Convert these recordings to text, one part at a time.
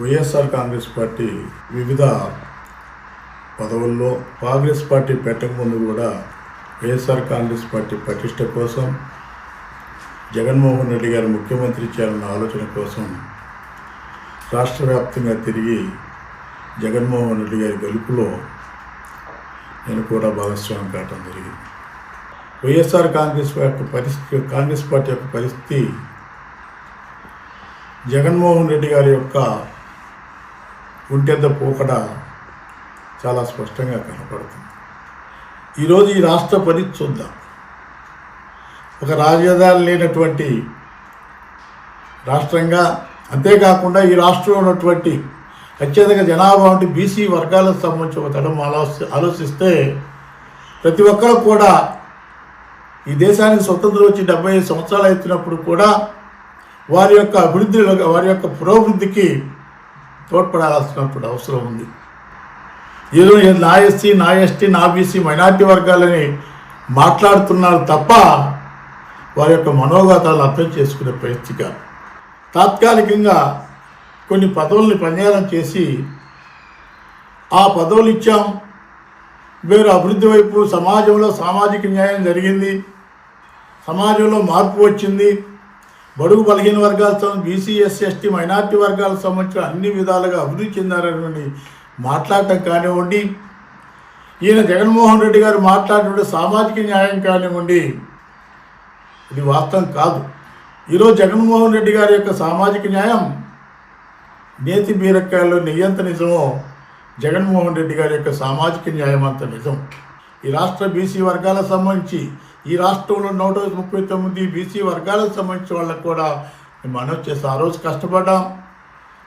YSR Congress party వివిధ పదవుల్లో Congress party పెట్టకముందు కూడా వైఎస్ఆర్ కాంగ్రెస్ పార్టీ పటిష్ట కోసం జగన్మోహన్ రెడ్డి గారు ముఖ్యమంత్రి చేయాలన్న ఆలోచన కోసం రాష్ట్ర వ్యాప్తంగా తిరిగి జగన్మోహన్ రెడ్డి గారి గెలుపులో నేను కూడా భాగస్వామ్యం కావటం జరిగింది. వైఎస్ఆర్ కాంగ్రెస్ యొక్క పరిస్థితి కాంగ్రెస్ పార్టీ యొక్క పరిస్థితి జగన్మోహన్ రెడ్డి గారి యొక్క ఒంటెద్ద పోకడ చాలా స్పష్టంగా కనపడుతుంది. ఈరోజు ఈ రాష్ట్ర పని చూద్దాం. ఒక రాజధాని లేనటువంటి రాష్ట్రంగా అంతేకాకుండా ఈ రాష్ట్రంలో ఉన్నటువంటి అత్యధిక జనాభా వంటి బీసీ వర్గాలకు సంబంధించి ఒక తరం ఆలోచి ఆలోచిస్తే ప్రతి ఒక్కరు కూడా ఈ దేశానికి స్వతంత్రం వచ్చి డెబ్బై ఐదు సంవత్సరాలు అవుతున్నప్పుడు కూడా వారి యొక్క అభివృద్ధిలో వారి యొక్క పురోభివృద్ధికి తోడ్పడాల్సినప్పుడు అవసరం ఉంది. ఏదో నా ఎస్సీ నా ఎస్టీ నా బీసీ మైనార్టీ వర్గాలని మాట్లాడుతున్నారు తప్ప వారి యొక్క మనోగతాలు అర్థం చేసుకునే ప్రయత్నం కాదు. తాత్కాలికంగా కొన్ని పదవుల్ని పనిచేయడం చేసి ఆ పదవులు ఇచ్చాం. వేరు అభివృద్ధి వైపు సమాజంలో సామాజిక న్యాయం జరిగింది. సమాజంలో మార్పు వచ్చింది. బడుగు బలహీన వర్గాలతో బీసీ ఎస్సీ ఎస్టీ మైనార్టీ వర్గాలకు సంబంధించిన అన్ని విధాలుగా అభివృద్ధి చెందారని మాట్లాడటం కానివ్వండి ఈయన జగన్మోహన్ రెడ్డి గారు మాట్లాడినటువంటి సామాజిక న్యాయం కానివ్వండి ఇది వాస్తవం కాదు. ఈరోజు జగన్మోహన్ రెడ్డి గారి యొక్క సామాజిక న్యాయం నేతి బీరకాయల్లో నెయ్యంత నిజమో జగన్మోహన్ రెడ్డి గారి యొక్క సామాజిక న్యాయం అంత నిజం. ఈ రాష్ట్ర బీసీ వర్గాలకు సంబంధించి ఈ రాష్ట్రంలో నూట ముప్పై తొమ్మిది బీసీ వర్గాలకు సంబంధించిన వాళ్ళకు కూడా మేము మనవి చేస్తాం ఆ రోజు కష్టపడ్డాం.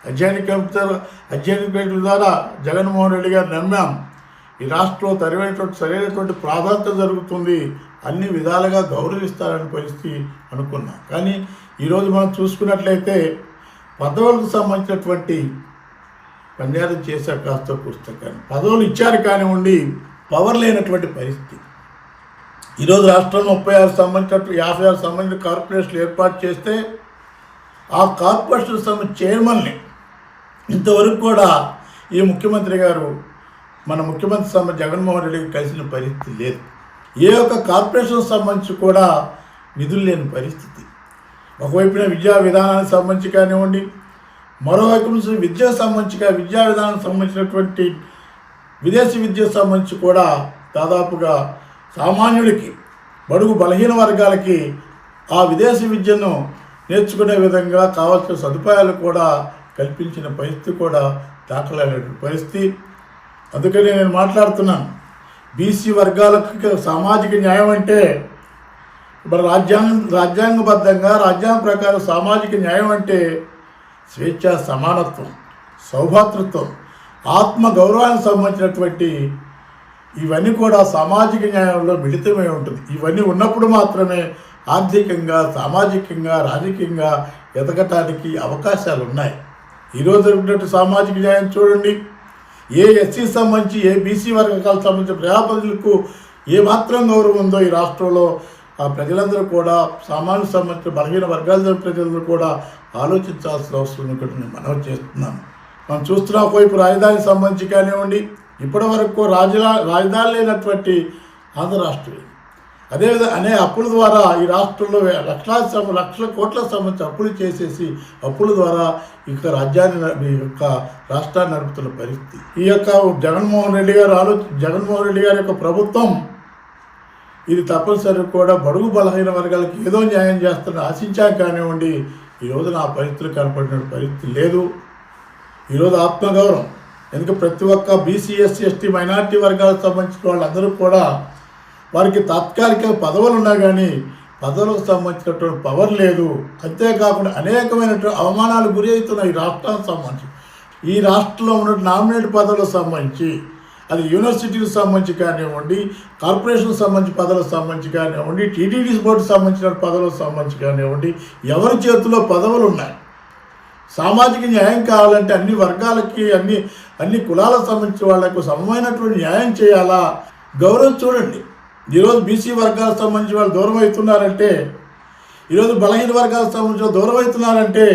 అధ్యయన కంప్యూటర్ అధ్యయన కమిటీ ద్వారా జగన్మోహన్ రెడ్డి గారు నమ్మాం. ఈ రాష్ట్రంలో తరివైనటువంటి సరైనటువంటి ప్రాధాన్యత జరుగుతుంది. అన్ని విధాలుగా గౌరవిస్తారని పరిస్థితి అనుకున్నాం. కానీ ఈరోజు మనం చూసుకున్నట్లయితే పదవులకు సంబంధించినటువంటి పనియారం చేశారు కాస్త పుస్తకాన్ని. పదవులు ఇచ్చారు కానివ్వండి పవర్ లేనటువంటి పరిస్థితి. ఈరోజు రాష్ట్రంలో ముప్పై ఆరు సంబంధించినట్టు యాభై ఆరు సంబంధించిన కార్పొరేషన్లు ఏర్పాటు చేస్తే ఆ కార్పొరేషన్ సంబంధించిన చైర్మన్ని ఇంతవరకు కూడా ఈ ముఖ్యమంత్రి గారు మన ముఖ్యమంత్రి సంబంధ జగన్మోహన్ రెడ్డికి కలిసిన పరిస్థితి లేదు. ఏ ఒక్క కార్పొరేషన్ సంబంధించి కూడా నిధులు లేని పరిస్థితి. ఒకవైపున విద్యా విధానానికి సంబంధించి కానివ్వండి మరోవైపు నుంచి విద్యకు సంబంధించి విద్యా విధానానికి సంబంధించినటువంటి విదేశీ విద్యకు సంబంధించి కూడా దాదాపుగా సామాన్యుడికి బడుగు బలహీన వర్గాలకి ఆ విదేశీ విద్యను నేర్చుకునే విధంగా కావాల్సిన సదుపాయాలు కూడా కల్పించిన పరిస్థితి కూడా దాఖలైనటువంటి పరిస్థితి. అందుకని నేను మాట్లాడుతున్నాను. బీసీ వర్గాలకు సామాజిక న్యాయం అంటే ఇప్పుడు రాజ్యాంగం రాజ్యాంగబద్ధంగా రాజ్యాంగ ప్రకారం సామాజిక న్యాయం అంటే స్వేచ్ఛ సమానత్వం సౌభాతృత్వం. ఆత్మ గౌరవానికి సంబంధించినటువంటి ఇవన్నీ కూడా సామాజిక న్యాయంలో మిళితమై ఉంటుంది. ఇవన్నీ ఉన్నప్పుడు మాత్రమే ఆర్థికంగా సామాజికంగా రాజకీయంగా ఎదగటానికి అవకాశాలు ఉన్నాయి ఈరోజు జరిగినట్టు సామాజిక న్యాయం చూడండి. ఏ ఎస్సీ సంబంధించి ఏ బీసీ వర్గాలకు సంబంధించిన ప్రజాప్రతినిధులకు ఏమాత్రం గౌరవం ఉందో ఈ రాష్ట్రంలో ఆ ప్రజలందరూ కూడా సామాన్య సంబంధించిన బలహీన వర్గాల ప్రజలందరూ కూడా ఆలోచించాల్సిన అవసరం ఉందని నేను మనవి చేస్తున్నాను. మనం చూస్తున్న ఒకవైపు రాజధానికి సంబంధించి కానివ్వండి ఇప్పటి వరకు రాజధా రాజధాని లేనటువంటి ఆంధ్ర రాష్ట్రం అదేవిధంగా అనే అప్పుల ద్వారా ఈ రాష్ట్రంలో లక్షలాది సం- లక్షల కోట్ల సంబంధించి అప్పులు చేసేసి అప్పుల ద్వారా ఈ యొక్క రాజ్యాన్ని న- ఈ యొక్క రాష్ట్రాన్ని నడుపుతున్న పరిస్థితి. ఈ యొక్క జగన్మోహన్ రెడ్డి గారు ఆలో జగన్మోహన్ రెడ్డి గారి యొక్క ప్రభుత్వం ఇది తప్పనిసరి కూడా బడుగు బలహీన వర్గాలకు ఏదో న్యాయం చేస్తున్న ఆశించాం కానివ్వండి ఈ రోజున ఆ పరిస్థితులు కనపడిన పరిస్థితి లేదు. ఈరోజు ఆత్మగౌరవం. ఎందుకంటే ప్రతి ఒక్క బీసీ ఎస్సీ ఎస్టీ మైనార్టీ వర్గాలకు సంబంధించిన వాళ్ళందరూ కూడా వారికి తాత్కాలిక పదవులు ఉన్నా కానీ పదవులకు సంబంధించినటువంటి పవర్ లేదు. అంతేకాకుండా అనేకమైనటువంటి అవమానాలు గురి అవుతున్నాయి ఈ రాష్ట్రానికి సంబంధించి. ఈ రాష్ట్రంలో ఉన్న నామినేట్ పదవులకు సంబంధించి అది యూనివర్సిటీకి సంబంధించి కానివ్వండి కార్పొరేషన్ సంబంధించి పదవులకు సంబంధించి కానివ్వండి టీటీడీ బోర్డు సంబంధించిన పదవులకు సంబంధించి కానివ్వండి ఎవరి చేతిలో పదవులు ఉన్నాయి? సామాజిక న్యాయం కావాలంటే అన్ని వర్గాలకి అన్ని అన్ని కులాలకు సంబంధించిన వాళ్ళకు సమమైనటువంటి న్యాయం చేయాలా? గౌరవం చూడండి. ఈరోజు బీసీ వర్గాలకు సంబంధించిన వాళ్ళు దూరం అవుతున్నారంటే ఈరోజు బలహీన వర్గాలకు సంబంధించిన దూరం అవుతున్నారంటే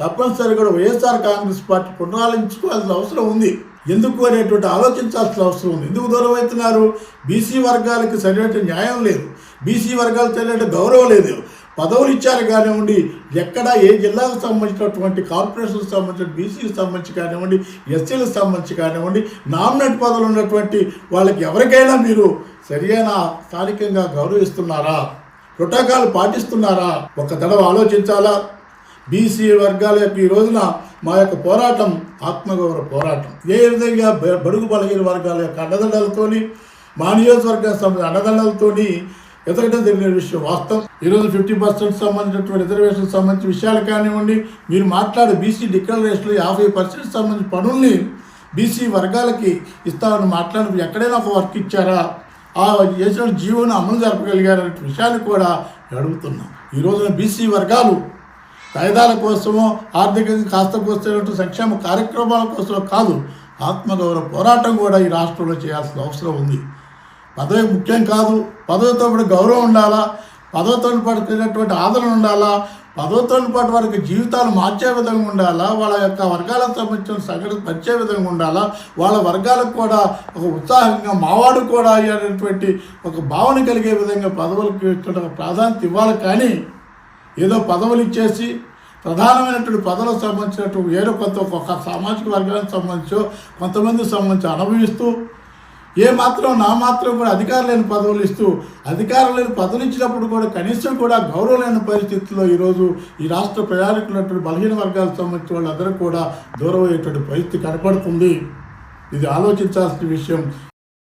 తప్పనిసరిగా కూడా వైఎస్ఆర్ కాంగ్రెస్ పార్టీ పునరాలించుకోవాల్సిన అవసరం ఉంది. ఎందుకు అనేటువంటి ఆలోచించాల్సిన అవసరం ఉంది. ఎందుకు దూరం అవుతున్నారు? బీసీ వర్గాలకి సరైన న్యాయం లేదు. బీసీ వర్గాలకు సరైన గౌరవం లేదు. పదవులు ఇచ్చారు కానివ్వండి ఎక్కడ ఏ జిల్లాకు సంబంధించినటువంటి కార్పొరేషన్కి సంబంధించిన బీసీకి సంబంధించి కానివ్వండి ఎస్సీలకు సంబంధించి కానివ్వండి నామినేట్ పదవులు ఉన్నటువంటి వాళ్ళకి ఎవరికైనా మీరు సరియైన స్థానికంగా గౌరవిస్తున్నారా? ప్రోటోకాల్ పాటిస్తున్నారా? ఒక దడవ ఆలోచించాలా? బీసీ వర్గాల యొక్క ఈ రోజున మా యొక్క పోరాటం ఆత్మగౌరవ పోరాటం ఏ విధంగా బడుగు బలహీన వర్గాల యొక్క అండదండలతోని మా నియోజకవర్గం సంబంధించిన అండదండలతోని ఎదగడం తెలియని విషయం వాస్తవం. ఈరోజు ఫిఫ్టీ పర్సెంట్ సంబంధించినటువంటి రిజర్వేషన్ సంబంధించిన విషయాలు కానివ్వండి మీరు మాట్లాడే బీసీ డిక్లరేషన్లు యాభై పర్సెంట్ సంబంధించిన పనుల్ని బీసీ వర్గాలకి ఇస్తామని మాట్లాడి ఎక్కడైనా ఒక వర్క్ ఇచ్చారా? ఆ చేసిన జీవోను అమలు జరపగలిగారనే విషయాన్ని కూడా అడుగుతున్నాం. ఈ రోజున బీసీ వర్గాలు కాయిదాల కోసమో ఆర్థికంగా కాస్త కోసేటువంటి సంక్షేమ కార్యక్రమాల కోసమో కాదు ఆత్మగౌరవ పోరాటం కూడా ఈ రాష్ట్రంలో చేయాల్సిన అవసరం ఉంది. పదవి ముఖ్యం కాదు. పదవితో పాటు గౌరవం ఉండాలా? పదవితో పాటు ఆదరణ ఉండాలా? పదవితో పాటు వారికి జీవితాలు మార్చే విధంగా ఉండాలా? వాళ్ళ యొక్క వర్గాలకు సంబంధించిన సగటు పరిచే విధంగా ఉండాలా? వాళ్ళ వర్గాలకు కూడా ఒక ఉత్సాహంగా మావాడు కూడా అయ్యేటటువంటి ఒక భావన కలిగే విధంగా పదవులకు ఇచ్చిన ప్రాధాన్యత ఇవ్వాలి. కానీ ఏదో పదవులు ఇచ్చేసి ప్రధానమైనటువంటి పదవులకు సంబంధించినటువంటి వేరే కొంత ఒక సామాజిక వర్గానికి సంబంధించో కొంతమందికి సంబంధించి అనుభవిస్తూ ఏ మాత్రం నా మాత్రం కూడా అధికారం లేని పదవులు ఇస్తూ అధికారం లేని పదవులు ఇచ్చినప్పుడు కూడా కనీసం కూడా గౌరవం లేని పరిస్థితుల్లో ఈరోజు ఈ రాష్ట్ర ప్రయాణికులైనటువంటి బలహీన వర్గాలకు సంబంధించిన వాళ్ళందరూ కూడా దూరం అయ్యేటువంటి పరిస్థితి కనపడుతుంది. ఇది ఆలోచించాల్సిన విషయం.